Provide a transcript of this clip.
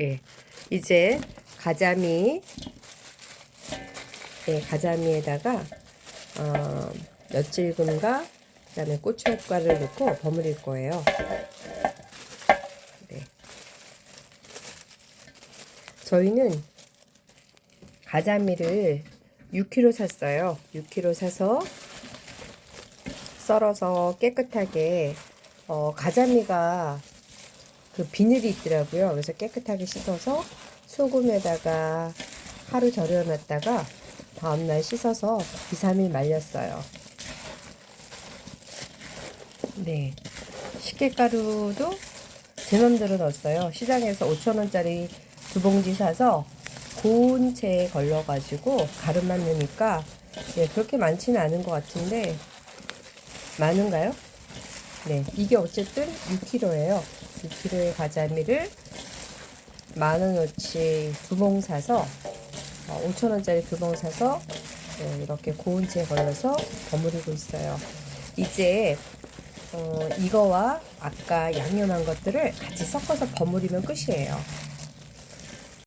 예. 이제 가자미 예, 가자미에다가 어, 엿질금과 그다음에 고추가루를 넣고 버무릴 거예요. 네. 저희는 가자미를 6kg 샀어요. 6kg 사서 썰어서 깨끗하게 어, 가자미가 그 비늘이 있더라고요. 그래서 깨끗하게 씻어서 소금에다가 하루 절여놨다가 다음날 씻어서 2, 3일 말렸어요. 네. 식혜가루도 제 맘대로 넣었어요. 시장에서 5천원짜리 두 봉지 사서 고운 채에 걸러가지고 가루만 넣으니까 네, 그렇게 많지는 않은 것 같은데 많은가요? 네, 이게 어쨌든 6kg예요. 6kg의 가자미를 만 원어치 두 봉 사서 5천 원짜리 두 봉 사서 네, 이렇게 고운 채에 걸러서 버무리고 있어요. 이제 어, 이거와 아까 양념한 것들을 같이 섞어서 버무리면 끝이에요.